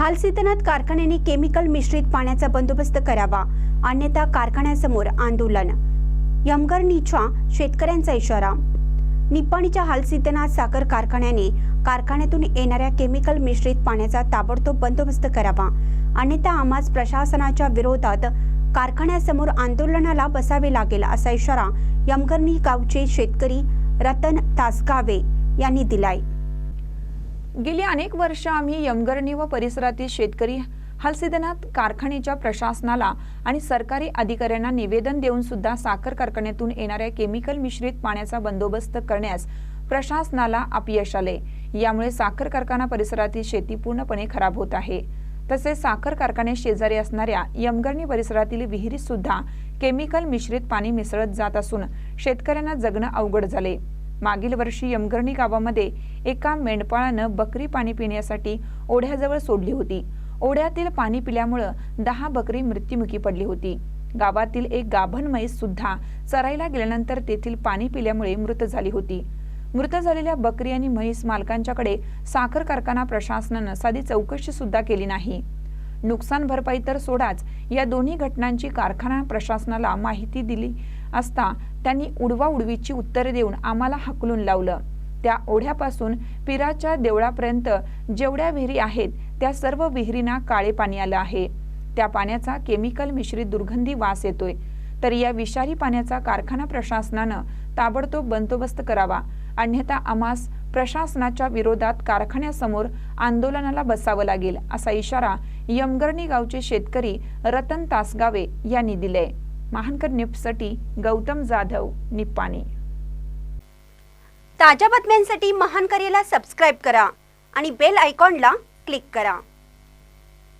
हालसितनात कारखान्याने केमिकल मिश्रित पाण्याचा बंदोबस्त करावा. अन्यथा कारखान्यासमोर आंदोलन. यमगर्णीच्या शेतकऱ्यांचा इशारा. निप्पाणीच्या हालसितनाथ साखर कारखान्याने कारखान्यातून येणाऱ्या केमिकल मिश्रित पाण्याचा ताबडतोब बंदोबस्त करावा. अन्यथा आम्हास प्रशासनाच्या विरोधात कारखान्यासमोर आंदोलनाला बसावे लागेल असा इशारा यमगरणी गावचे शेतकरी रतन तासगावे यांनी दिलाय. गेली अनेक वर्ष आम्ही यमगर्णी व परिसरातील शेतकरी हलसिदनात कारखान्याच्या प्रशासनाला आणि सरकारी अधिकाऱ्यांना निवेदन देऊन सुद्धा साखर कारखान्यातून येणाऱ्या केमिकल मिश्रित पाण्याचा बंदोबस्त करण्यास प्रशासनाला अपयश आले. यामुळे साखर कारखाना परिसरातील शेती पूर्णपणे खराब होत आहे. तसेच साखर कारखाने शेजारी असणाऱ्या यमगर्णी परिसरातील विहिरीत सुद्धा केमिकल मिश्रित पाणी मिसळत जात असून शेतकऱ्यांना जगणं अवघड झाले. मागील वर्षी यमगर्णी गावामध्ये एका मेंढपाळानं बकरी पाणी पिण्यासाठी ओढ्याजवळ सोडली होती. ओढ्यातील पाणी पिल्यामुळं दहा बकरी मृत्युमुखी पडली होती. गावातील एक गाभण म्हैस सुद्धा चरायला गेल्यानंतर तेथील पाणी पिल्यामुळे मृत झाली होती. मृत झालेल्या बकरी आणि म्हैस मालकांच्याकडे साखर कारखाना प्रशासनानं साधी चौकशी सुद्धा केली नाही. नुकसान भरपाई तर सोडाच. या दोन्ही घटनांची कारखाना प्रशासनाला माहिती दिली असता त्यांनी उडवा उडवीची उत्तरे देऊन आम्हाला हकलून लावलं. त्या ओढ्यापासून पिराच्या देवळापर्यंत जेवढ्या विहिरी आहेत त्या सर्व विहिरींना काळे पाणी आलं आहे. त्या पाण्याचा केमिकल मिश्रित दुर्गंधी वास येतोय. तर या विषारी पाण्याचा कारखाना प्रशासनानं ताबडतोब बंदोबस्त करावा. अन्यथा आम्हास प्रशासनाच्या विरोधात कारखान्यासमोर आंदोलनाला बसावं लागेल असा इशारा यमगर्णी गावचे शेतकरी रतन तासगावे यांनी दिले महानकर निपसाठी गौतम जाधव निप्पाणी. ताज्या बातम्यांसाठी महानकरेला सबस्क्राईब करा आणि बेल आयकॉनला क्लिक करा.